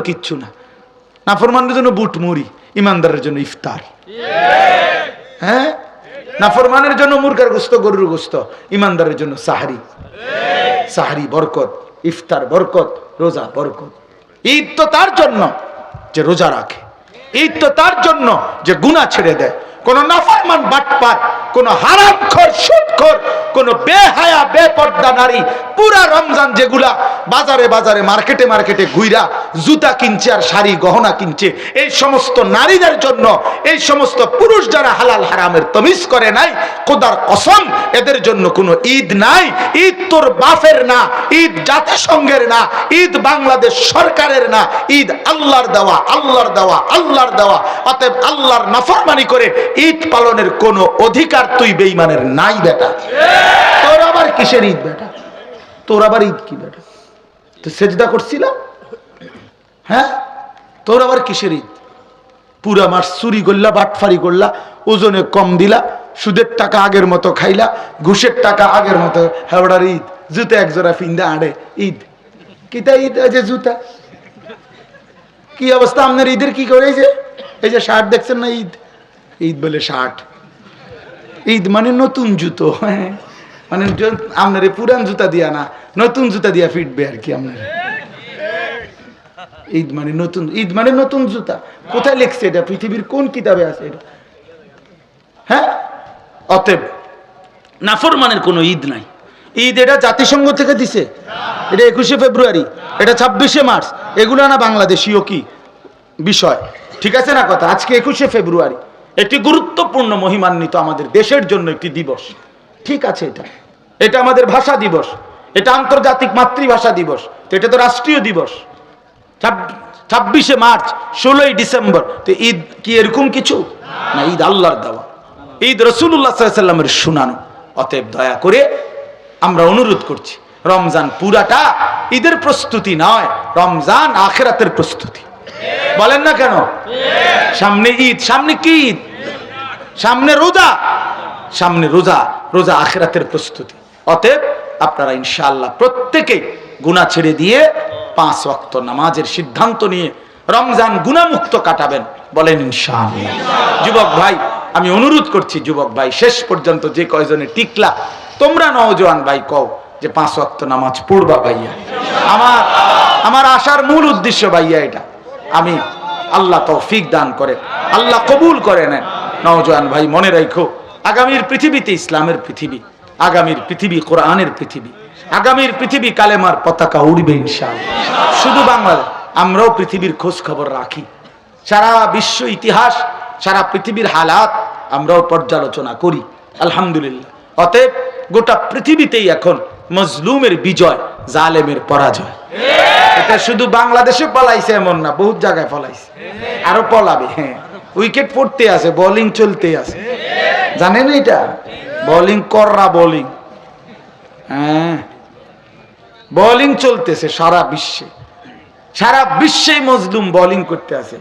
কিচ্ছু না। নাফরমানের জন্য বুট মুড়ি, ইমানদারের জন্য ইফতার। হ্যাঁ? নাফরমানের জন্য মুরগার গোস্ত, গরুর গোস্ত, ইমানদারের জন্য সাহারি। সাহারি বরকত, ইফতার বরকত, রোজা বরকত। ঈদ তো তার জন্য যে রোজা রাখে। ঈদ তো তার জন্য যে গুণা ছেড়ে দেয়। কোন নাফরমান বাটপার, কোন হারামখোর, সুদখোর, কোন বেহায়া, বেপর্দা নারী, পুরা রমজান যেগুলা বাজারে বাজারে, মার্কেটে মার্কেটে ঘুইরা জুতা কিনছে আর শাড়ি গহনা কিনছে, এই সমস্ত নারীদের জন্য, এই সমস্ত পুরুষ যারা হালাল হারামের তমিজ করে নাই, খোদার কসম, এদের জন্য কোনো ঈদ নাই। ঈদ তোর বাফের না, ঈদ জাতিসংঘের না, ঈদ বাংলাদেশ সরকারের না, ঈদ আল্লাহর দেওয়া আল্লাহর দেওয়া আল্লাহর দেওয়া। অতএব আল্লাহর নাফরমানি করে ঈদ পালনের কোনো অধিকার তুই বেইমানের নাই বেটা। তোর আবার কিসের ঈদ বেটা? তোর আবার ঈদ কি বেটা? তো সেজদা করছিলাম? হ্যাঁ? তোর আবার কিসের ঈদ পুরা মাস চুরি করলা, বাটফারি করলা, ওজনে কম দিলা, সুদের টাকা আগের মতো খাইলা, ঘুষের টাকা আগের মতো হেওড়ার ঈদ জুতা এক জোড়া ফিন্দা আড়ে ঈদ কিতা ঈদ আছে জুতা? কি অবস্থা? আপনার ঈদের কি করে এই যে? এই যে শার্ট দেখছেন না ঈদ? ঈদ বলে শার্ট। ঈদ মানে নতুন জুতো হ্যাঁ। মানে আপনার পুরান জুতা দিয়া না, নতুন জুতা দিয়া ফিটবে আর কি আপনার। ঈদ মানে নতুন, ঈদ মানে নতুন জুতা। কোথায় লিখছে এটা? পৃথিবীর কোন কিতাবে আছে এটা? হ্যাঁ? অতএব নাফরমানের কোনো ঈদ নাই। ঈদ এটা জাতিসংঘ থেকে দিছে। এটা একুশে ফেব্রুয়ারি, এটা ছাব্বিশে মার্চ। এগুলো না বাংলাদেশীয় কি? বিষয়। ঠিক আছে না কথা? আজকে একুশে ফেব্রুয়ারি। একটি গুরুত্বপূর্ণ মহিমান্বিত আমাদের দেশের জন্য একটি দিবস। ঠিক আছে এটা। এটা আমাদের ভাষা দিবস। এটা আন্তর্জাতিক মাতৃভাষা দিবস। তো এটা তো রাষ্ট্রীয় দিবস। ছাব্বিশে মার্চ, ষোলোই ডিসেম্বর। তো ঈদ কি এরকম কিছু? না, ঈদ আল্লাহর দেওয়া। ঈদ রসুল্লাহ সাল্লামের শুনানো। অতএব দয়া করে আমরা অনুরোধ করছি, রমজান পুরাটা ঈদের প্রস্তুতি নয়, রমজান আখেরাতের প্রস্তুতি। বলেন না কেন? সামনে ঈদ। সামনে কি ঈদ? সামনে রোজা সামনে রোজা রোজা আখেরাতের প্রস্তুতি। অতএব আপনারা ইনশাআল্লাহ প্রত্যেকেই গুনাহ ছেড়ে দিয়ে পাঁচ ওয়াক্ত নামাজের সিদ্ধান্ত নিয়ে রমজান গুণামুক্ত কাটাবেন বলেন ইনশাআল্লাহ। যুবক ভাই, আমি অনুরোধ করছি, যুবক ভাই, শেষ পর্যন্ত যে কয়জনে টিকলা, তোমরা নওজোয়ান ভাই কও যে পাঁচ ওয়াক্ত নামাজ পড়বা ভাইয়া। আমার আমার আসার মূল উদ্দেশ্য ভাইয়া এটা। আমি আল্লাহ তৌফিক দান করে, আল্লাহ কবুল করে নেন। নওজোয়ান ভাই, মনে রাখো আগামীর পৃথিবীতে ইসলামের পৃথিবী, আগামীর পৃথিবী কোরআনের পৃথিবী, আগামীর পৃথিবী কালেমার পতাকা উড়বে ইনশাআল্লাহ। শুধু বাংলাদেশ, আমরাও পৃথিবীর খোঁজ খবর রাখি। সারা বিশ্ব ইতিহাস, সারা পৃথিবীর হালাত, আমরাও পর্যালোচনা করি, আলহামদুলিল্লাহ। অতএব গোটা পৃথিবীতেই এখন মজলুমের বিজয়, জালেমের পরাজয়। এটা শুধু বাংলাদেশে পলাইছে এমন না, বহুত জায়গায় পলাইছে। আরও পলাবে হ্যাঁ। উইকেট পড়তে আছে বোলিং চলতে আছে। জানেন এটা? বোলিং কররা বোলিং হ্যাঁ। বোলিং চলতেছে সারা বিশ্বে। সারা বিশ্বেই মজলুম বোলিং করতে আছে।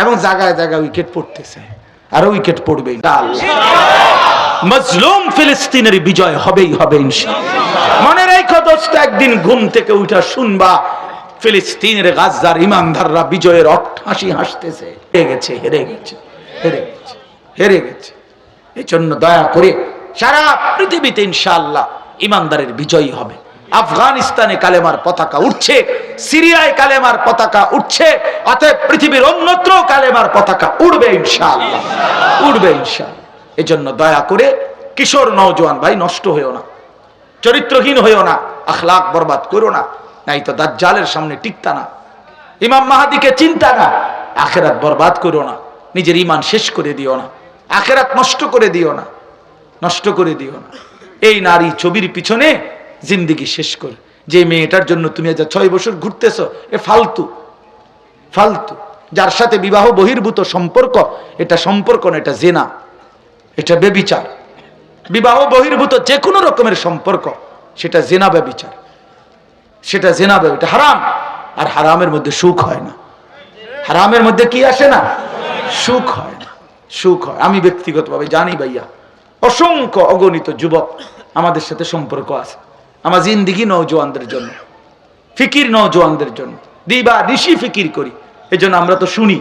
এবং জায়গায় জায়গায় উইকেট পড়তেছে। আরও উইকেট পড়বে মজলুম ফিলিস্তিনের বিজয় হবেই হবে মনে রেখো দোস্ত, একদিন ঘুম থেকে উঠা শুনবা ফিলিস্তিনের গাজার ইমানদাররা বিজয়ের অট্টাসি হাসতেছে। হেরে গেছে হেরে গেছে হেরে গেছে হেরে গেছে। এই জন্য দয়া করে সারা পৃথিবীতে ইনশাআল্লাহ ইমানদারের বিজয়ী হবে। আফগানিস্তানে কালেমার পতাকা উঠছে সিরিয়ায় কালেমার পতাকা উঠছে অতএব পৃথিবীর অন্যত্র কালেমার পতাকা উড়বে ইনশাআল্লাহ উড়বে ইনশাআল্লাহ। এই জন্য দয়া করে কিশোর, নওজোয়ান ভাই, নষ্ট হয়েও না, চরিত্রহীন হয়েও না, আখলাক বরবাদ করো না। নাই তো দাজ্জালের সামনে টিকতা না। ইমাম মাহাদিকে চিন্তা না। আখেরাত বরবাদ করো না। নিজের ইমান শেষ করে দিও না। আখেরাত নষ্ট করে দিও না। নষ্ট করে দিও না। এই নারী ছবির পিছনে জিন্দিগি শেষ করে। যে মেয়েটার জন্য তুমি আজ ছয় বছর ঘুরতেছ, এ ফালতু। ফালতু। যার সাথে বিবাহ বহির্ভূত সম্পর্ক, এটা সম্পর্ক না, এটা জেনা। এটা বেবিচার বিবাহ বহির্ভূত যে কোনো রকমের সম্পর্ক, সেটা জেনা ব্যবিচার। সেটা জেনা ব্যব এটা হারাম। আর হারামের মধ্যে সুখ হয় না। হারামের মধ্যে কি আসে না? সুখ হয় না। সুখ হয়। আমি ব্যক্তিগতভাবে জানি ভাইয়া, অসংখ্য অগণিত যুবক আমাদের সাথে সম্পর্ক আছে। আমার জিন্দিগি নৌজওয়ানদের জন্য, ফিকির নৌজওয়ানদের জন্য। দিবা নিশি ফিকির করি। এজন্য আমরা তো শুনি,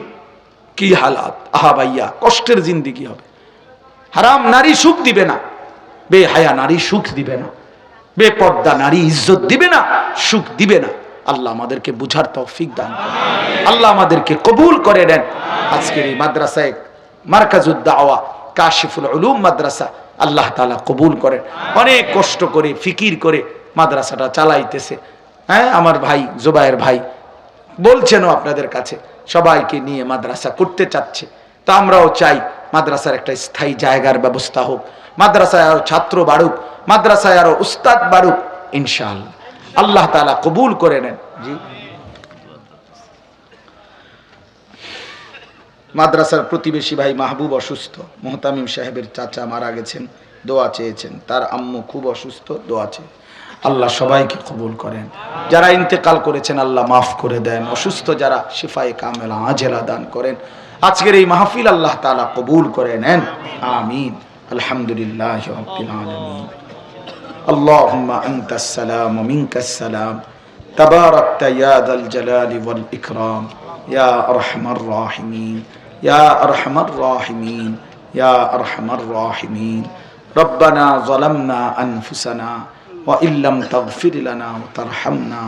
কি হালাত? আহা ভাইয়া, কষ্টের জিন্দিগি হবে। হারাম নারী সুখ দিবে না। বে হায়া নারী সুখ দিবে না। বে পর্দা নারী ইজ্জত দিবে না, সুখ দিবে না। আল্লাহ আমাদেরকে বুঝার তৌফিক দান। আল্লাহ আমাদেরকে কবুল করে নেন। আজকের এই মাদ্রাসায় মার্কাজুদ্দাওয়া কাশিফুল উলুম মাদ্রাসা, আল্লাহ তাআলা কবুল করেন। অনেক কষ্ট করে, ফিকির করে মাদ্রাসাটা চালাইতেছে। হ্যাঁ আমার ভাই জুবায়ের ভাই, বলছেনও আপনাদের কাছে, সবাইকে নিয়ে মাদ্রাসা করতে চাচ্ছে। তা আমরাও চাই মাদ্রাসার একটা স্থায়ী জায়গার ব্যবস্থা হোক। মাদ্রাসায় আরও ছাত্র বাড়ুক, মাদ্রাসায় আরও উস্তাদ বাড়ুক, ইনশাআল্লাহ। আল্লাহ তাআলা কবুল করে নেন। জি। মাদ্রাসার প্রতিবেশী ভাই মাহবুব অসুস্থ। মোহতামিম সাহেবের চাচা মারা গেছেন, দোয়া চেয়েছেন। তার আম্মু খুব অসুস্থ, দোয়া চেয়ে। আল্লাহ সবাইকে কবুল করেন। যারা ইন্তেকাল করেছেন, আল্লাহ মাফ করে দেন। অসুস্থ যারা শিফাই কামেলা, আজেলা দান করেন। আজকের এই মাহফিল আল্লাহ তাআলা কবুল করে নেন আমিন আলহামদুলিল্লাহ রাব্বিল আলামিন اللهم أنت السلام ومنك السلام تباركت يا ذا الجلال والإكرام يا أرحم الراحمين يا أرحم الراحمين يا أرحم الراحمين ربنا ظلمنا أنفسنا وإن لم تغفر لنا وترحمنا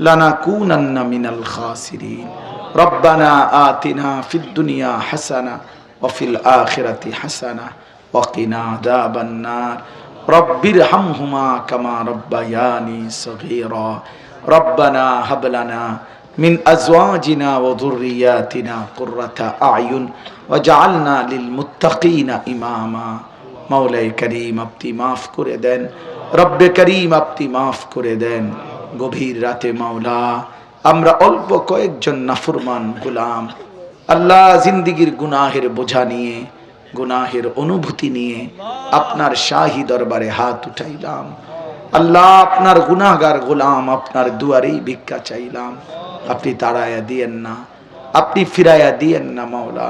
لنكونن من الخاسرين ربنا آتنا في الدنيا حسنة وفي الآخرة حسنة وقنا عذاب النار. رب ارحمهما كما ربياني صغيرا. ربنا هب لنا من أزواجنا وذرياتنا قرة أعين وجعلنا للمتقين إماما. مولاي كريم ابتي ماف رب كريم ابتي ماف كردن. غبير رات مولا. আমরা অল্প কয়েকজন নাফরমান গোলাম। আল্লাহ জিন্দিগির গুনাহের বোঝা নিয়ে, গুনাহের অনুভূতি নিয়ে আপনার শাহি দরবারে হাত উঠাইলাম। আল্লাহ আপনার গুনাহগার গোলাম আপনার দুয়ারেই ভিক্ষা চাইলাম। আপনি তাড়াইয়া দিয়েন না, আপনি ফিরাইয়া দিয়েন না মাওলা।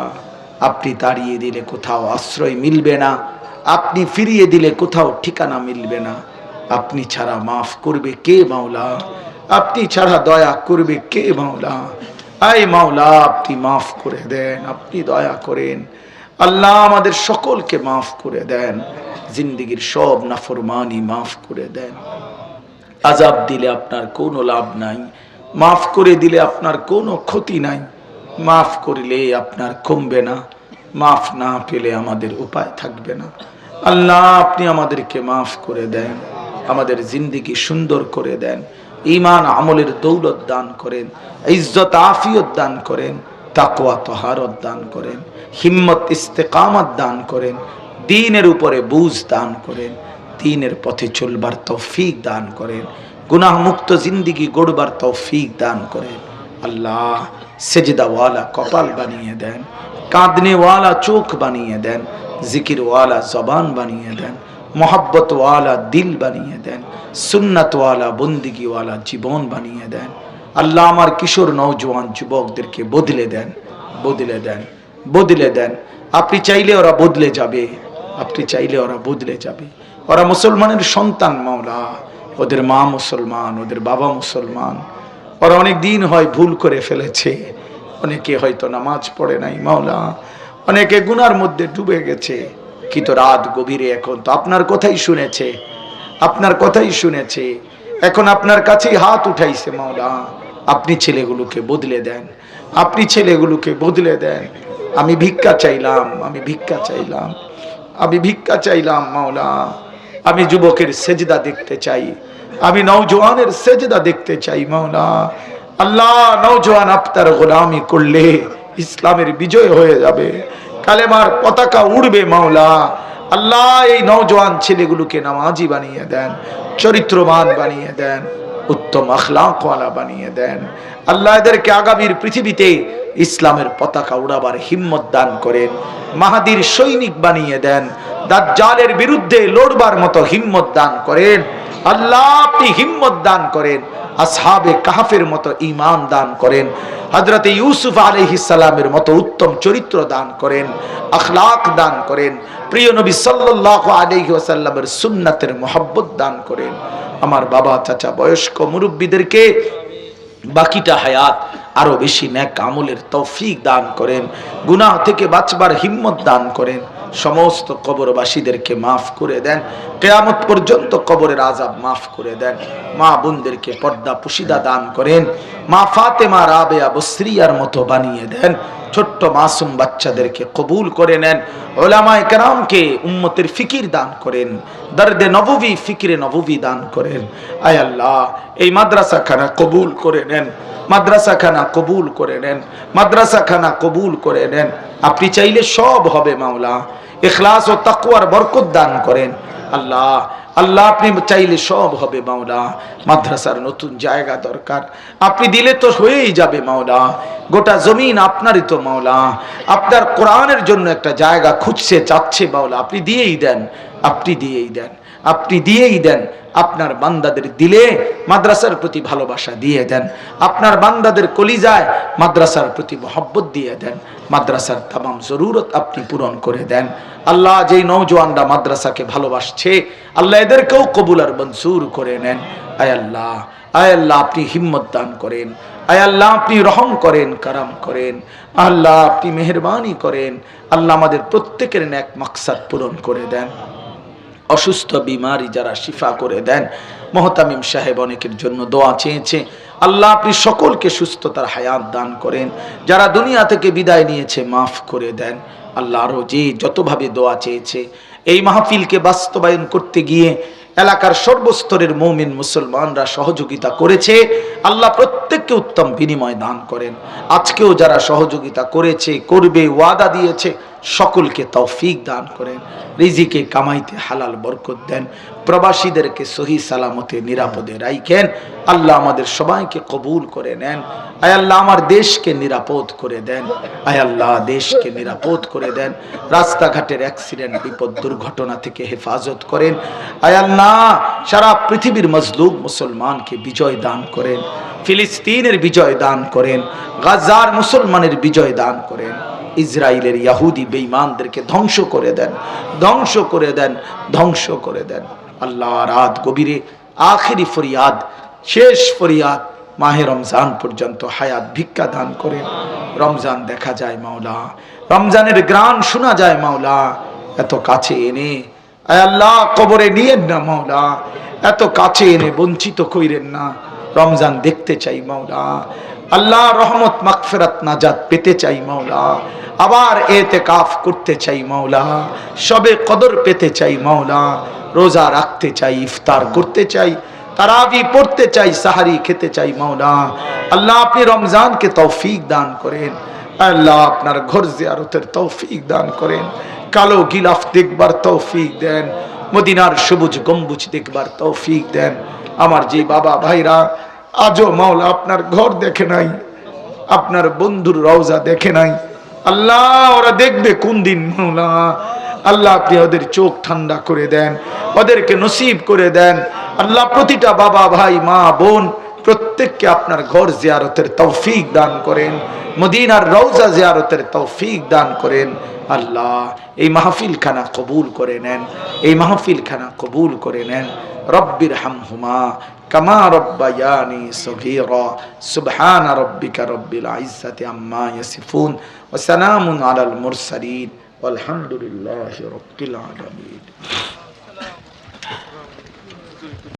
আপনি তাড়িয়ে দিলে কোথাও আশ্রয় মিলবে না, আপনি ফিরিয়ে দিলে কোথাও ঠিকানা মিলবে না। আপনি ছাড়া মাফ করবে কে মাওলা? আপনি ছাড়া দয়া করবে কে মাওলা? আই মাওলা, আপনি মাফ করে দেন, আপনি দয়া করেন। আল্লাহ আমাদের সকলকে মাফ করে দেন, জিন্দিগির সব নাফরমানি মাফ করে দেন। আজাব দিলে আপনার কোনো লাভ নাই, মাফ করে দিলে আপনার কোনো ক্ষতি নাই, মাফ করলে আপনার কমবে না, মাফ না পেলে আমাদের উপায় থাকবে না। আল্লাহ, আপনি আমাদেরকে মাফ করে দেন, আমাদের জিন্দিগি সুন্দর করে দেন ইমান আমলের দৌলত দান করেন, ইজ্জত আফিয়ত দান করেন, তাকওয়া, তহারত দান করেন, হিম্মত, ইস্তেকামত দান করেন, দিনের উপরে বুঝ দান করেন, দিনের পথে চলবার তৌফিক দান করেন গুনাহ মুক্ত জিন্দিগি গড়বার তৌফিক দান করেন। আল্লাহ সেজদাওয়ালা কপাল বানিয়ে দেন, কাঁদনেওয়ালা চোখ বানিয়ে দেন, জিকিরওয়ালা জবান বানিয়ে দেন মোহাব্বতওয়ালা দিল বানিয়ে দেন সুন্নতওয়ালা বন্দিগিওয়ালা জীবন বানিয়ে দেন। আল্লাহ আমার কিশোর নৌজওয়ান যুবকদেরকে বদলে দেন বদলে দেন বদলে দেন। আপনি চাইলে ওরা বদলে যাবে, আপনি চাইলে ওরা বদলে যাবে। ওরা মুসলমানের সন্তান মাওলা, ওদের মা মুসলমান, ওদের বাবা মুসলমান। ওরা অনেক দিন হয় ভুল করে ফেলেছে, অনেকে হয়তো নামাজ পড়ে নাই মাওলা, অনেকে গুনার মধ্যে ডুবে গেছে। কিন্তু রাত গভীরে এখন তো আপনার কথাই শুনেছে, আপনার কথাই শুনেছে। এখন আপনার কাছেই হাত উঠাইছে মাওলা, আপনি ছেলেগুলোকে বদলে দেন, আপনি ছেলেগুলোকে বদলে দেন। আমি ভিক্ষা চাইলাম, আমি ভিক্ষা চাইলাম, আমি ভিক্ষা চাইলাম মাওলা। আমি যুবকের সেজদা দেখতে চাই, আমি নৌজওয়ানের সেজদা দেখতে চাই মাওলা। আল্লাহ নৌজওয়ান আপনার গোলামি করলে ইসলামের বিজয় হয়ে যাবে। কালেমার পতাকা উড়বে মাওলা। আল্লাহ এই নৌজওয়ান ছেলেগুলোকে নামাজি বানিয়ে দেন, চরিত্রবান বানিয়ে দেন, উত্তম আখলাকওয়ালা বানিয়ে দেন। আল্লাহ এদেরকে আগামীর পৃথিবীতে ইসলামের পতাকা উড়াবার হিম্মত দান করেন, মাহাদির সৈনিক বানিয়ে দেন, দাজ্জালের বিরুদ্ধে লড়বার মতো হিম্মত দান করেন। আল্লাহ আপনি হিম্মত দান করেন, আসহাবে কাহাফের মতো ইমান দান করেন হজরতে ইউসুফ আলহিসাল্লামের মতো উত্তম চরিত্র দান করেন, আখলাক দান করেন, প্রিয় নবী সাল্লাহ আলহি ওসাল্লামের সুন্নাতের মোহাব্বত দান করেন। আমার বাবা, চাচা, বয়স্ক মুরব্বীদেরকে বাকিটা হায়াত আরও বেশি ন্যাক আমলের তৌফিক দান করেন, গুনাহ থেকে বাঁচবার হিম্মত দান করেন। সমস্ত কবরবাসীদেরকে মাফ করে দেন। কেয়ামত পর্যন্ত কবরের আজাব মাফ করে দেন। মা বোনদেরকে পর্দা পুশিদা দান করেন। মা ফাতেমা রাবেয়া বসরিয়ার মতো বানিয়ে দেন। ছোট্ট মাসুম বাচ্চাদেরকে কবুল করে নেন। ওলামায় কেরামকে উম্মতের ফিকির দান করেন। দর্দে নববী, ফিকিরে নববী দান করেন। আয় আল্লাহ, এই মাদ্রাসা খানা কবুল করে নেন। মাদ্রাসা খানা কবুল করে নেন। মাদ্রাসা খানা কবুল করে নেন। আপনি চাইলে সব হবে মাওলা। এখলাস ও তাকুয়ার বরকত দান করেন। আল্লাহ আল্লাহ, আপনি চাইলে সব হবে মাওলা। মাদ্রাসার নতুন জায়গা দরকার। আপনি দিলে তো হয়েই যাবে মাওলা। গোটা জমিন আপনারই তো মাওলা। আপনার কোরআনের জন্য একটা জায়গা খুঁজছে, চাচ্ছে মাওলা। আপনি দিয়েই দেন। আপনি দিয়েই দেন, আপনি দিয়েই দেন, আপনার বান্দাদের দিলে মাদ্রাসার প্রতি ভালোবাসা দিয়ে দেন, আপনার বান্দাদের কলিজায় মাদ্রাসার প্রতি মহব্বত দিয়ে দেন, মাদ্রাসার তামাম জরুরত আপনি পূরণ করে দেন। আল্লাহ যেই নৌজওয়ানরা মাদ্রাসাকে ভালোবাসছে, আল্লাহ এদেরকেও কবুল আর মনসুর করে নেন। আয় আল্লাহ আয় আল্লাহ আপনি হিম্মত দান করেন, আয় আল্লাহ আপনি রহম করেন, কারাম করেন, আল্লাহ আপনি মেহরবানি করেন, আল্লাহ আমাদের প্রত্যেকের ন্যাক মাকসাদ পূরণ করে দেন। অসুস্থ বিমারি যারা শিফা করে দেন, মহতামিম সাহেব অনেকের জন্য দোয়া চেয়েছে, আল্লাহ আপনি সকলকে সুস্থতার হায়াত দান করেন, যারা দুনিয়া থেকে বিদায় নিয়েছে মাফ করে দেন, আল্লাহ আরও যে যতভাবে দোয়া চেয়েছে, এই মাহফিলকে বাস্তবায়ন করতে গিয়ে এলাকার সর্বস্তরের মৌমিন মুসলমানরা সহযোগিতা করেছে, আল্লাহ প্রত্যেককে উত্তম বিনিময় দান করেন। আজকেও যারা সহযোগিতা করেছে, করবে, ওয়াদা দিয়েছে সকলকে তৌফিক দান করেন, রিজিকে কামাইতে হালাল বরকত দেন, প্রবাসীদেরকে সহি সালামতে নিরাপদে রাইখেন, আল্লাহ আমাদের সবাইকে কবুল করে নেন, আয় আল্লাহ আমার দেশকে নিরাপদ করে দেন, আয় আল্লাহ দেশকে নিরাপদ করে দেন, রাস্তাঘাটের অ্যাক্সিডেন্ট, বিপদ, দুর্ঘটনা থেকে হেফাজত করেন, আয় আল্লাহ সারা পৃথিবীর মজলুম মুসলমানকে বিজয় দান করেন, ফিলিস্তিনের বিজয় দান করেন, গাজার মুসলমানের বিজয় দান করেন। ইসরায়েলের ইয়াহুদি বেঈমানদেরকে ধ্বংস করে দেন, ধ্বংস করে দেন, ধ্বংস করে দেন। আল্লাহ রাত গভীরে, আখেরি ফরিয়াদ, শেষ ফরিয়াদ, মাহে রমজান পর্যন্ত হায়াত ভিক্ষা দান করেন। রমজান দেখা যায় মাওলা, রমজানের গ্রান শোনা যায় মাওলা, এত কাছে এনে আল্লাহ কবরে নিয়েন না মাওলা, এত কাছে এনে বঞ্চিত কইরেন না। রমজান দেখতে চাই মাওলা আল্লাহ রহমত মাগফিরাত নাজাদ পেতে চাই মাওলা। আবার এতে কাফ করতে চাই মাওলা। সবে কদর পেতে চাই মাওলা। রোজা রাখতে চাই, ইফতার করতে চাই, তারাবি পড়তে চাই, সাহারি খেতে চাই মাওলা। আল্লাহ আপনি রমজানকে তৌফিক দান করেন। আল্লাহ আপনার ঘর জিয়ারতের তৌফিক দান করেন। কালো গিলাফ দেখবার তৌফিক দেন। মদিনার সবুজ গম্বুজ দেখবার তৌফিক দেন। আমার যে বাবা ভাইরা আজও মাওলা আপনার ঘর দেখে নাই, আপনার বন্ধুর রওজা দেখে নাই। আল্লাহ, ওরা দেখবে কোন দিন মাওলা। আল্লাহ আপনি ওদের চোখ ঠান্ডা করে দেন, ওদেরকে নসিব করে দেন। আল্লাহ প্রতিটা বাবা, ভাই, মা, বোন, প্রত্যেককে আপনার ঘর জিয়ারতের তৌফিক দান করেন। মদিনার রওজা জিয়ারতের তৌফিক দান করেন আল্লাহ এই মাহফিল খানা কবুল করে নেন এই মাহফিল খানা কবুল করে নেন রব্বির হামহুমা কামা রব্বায়ানি সগীরা সুবহান রব্বিকা রব্বিল ইজ্জাতি আম্মা ইয়াসিফুন ওয়া সালামুন আলাল মুরসালিন والحمد لله رب العالمين